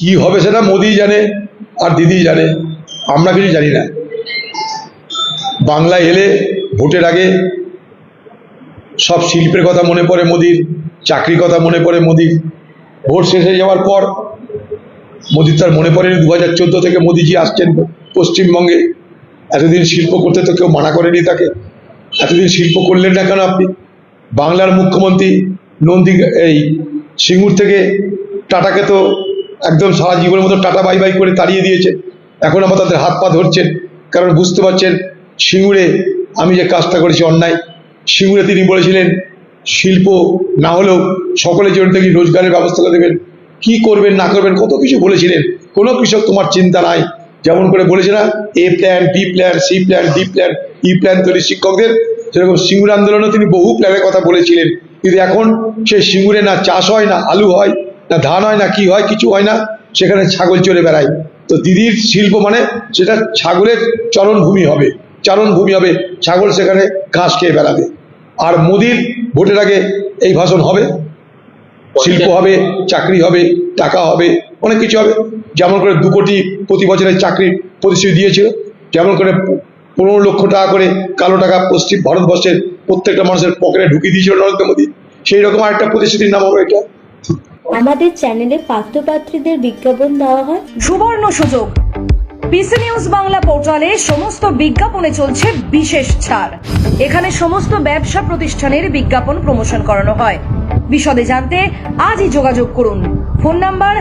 কি হবে সেটা মোদি জানে আর দিদি জানে। আমরা কিছু জানি না। বাংলায় এলে ভোটের আগে সব শিল্পের কথা মনে পড়ে মোদির, চাকরির কথা মনে পড়ে মোদির। ভোট শেষ হয়ে যাওয়ার পর মোদির তার মনে পড়েনি দু হাজার চোদ্দ থেকে মোদিজি আসছেন পশ্চিমবঙ্গে। এতদিন শিল্প করতে তো কেউ মানা করেনি তাকে। এতদিন শিল্প করলেন না কেন আপনি? বাংলার মুখ্যমন্ত্রী নন্দী, এই সিঙ্গুর থেকে টাটাকে তো একদম সারা জীবনের মতো টাটা বাই বাই করে তাড়িয়ে দিয়েছে। এখন আবার তাদের হাত পা ধরছেন কারণ বুঝতে পারছেন, সিঙ্গুরে আমি যে কাজটা করেছি অন্যায়, সিঙ্গুরে তিনি বলেছিলেন, শিল্প না হলেও সকলের জন্য থেকে রোজগারের ব্যবস্থা করে দেবেন, কি করবেন, না করবেন, কত কিছু বলেছিলেন। কোনো কৃষক তোমার চিন্তা নাই। যেমন করে বলেছে না, A plan B plan C plan D plan E plan তৈরি শিক্ষকদের। সেরকম সিঙ্গুর আন্দোলনে তিনি বহু প্ল্যানের কথা বলেছিলেন। কিন্তু এখন সেই সিঙ্গুরে না চাষ হয়, না আলু হয় না ধান হয় না কি হয় কিছু হয় না সেখানে ছাগল চড়ে বেড়ায়। তো দিদির শিল্প মানে সেটা ছাগলের চরণভূমি হবে চারণভূমি হবে ছাগল সেখানে ঘাস খেয়ে বেড়াবে। আর মোদির ভোটের আগে এই ভাষণ হবে শিল্প হবে চাকরি হবে টাকা হবে অনেক কিছু হবে। যেমন করে দু কোটি প্রতি বছরের চাকরির প্রতিশ্রুতি দিয়েছিল যেমন করে পনেরো লক্ষ টাকা করে কালো টাকা পশ্চিম ভারতবর্ষের প্রত্যেকটা মানুষের পকেটে ঢুকিয়ে দিয়েছিল নরেন্দ্র মোদী। সেই রকম আরেকটা প্রতিশ্রুতির নাম হবে এটা। আমাদের চ্যানেলে পাত্রপাত্রীদের বিজ্ঞাপন দেওয়া হয়। সুবর্ণ সুযোগ। পিসি নিউজ বাংলা পোর্টালে সমস্ত বিজ্ঞাপনে চলছে বিশেষ ছাড়। এখানে সমস্ত ব্যবসা প্রতিষ্ঠানের বিজ্ঞাপন প্রমোশন করানো হয়। বিশদে জানতে আজই যোগাযোগ করুন। Phone number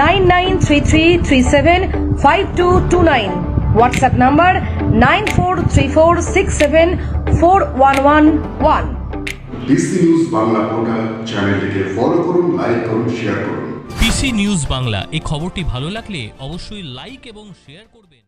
nine nine three three three seven five two two nine. WhatsApp number nine four three four six seven four one one one. News Bangla portal চ্যানেলটিকে ফলো করুন লাইক করুন শেয়ার করুন। পিসি নিউজ বাংলা এই খবরটি ভালো লাগলে অবশ্যই like এবং শেয়ার করবেন।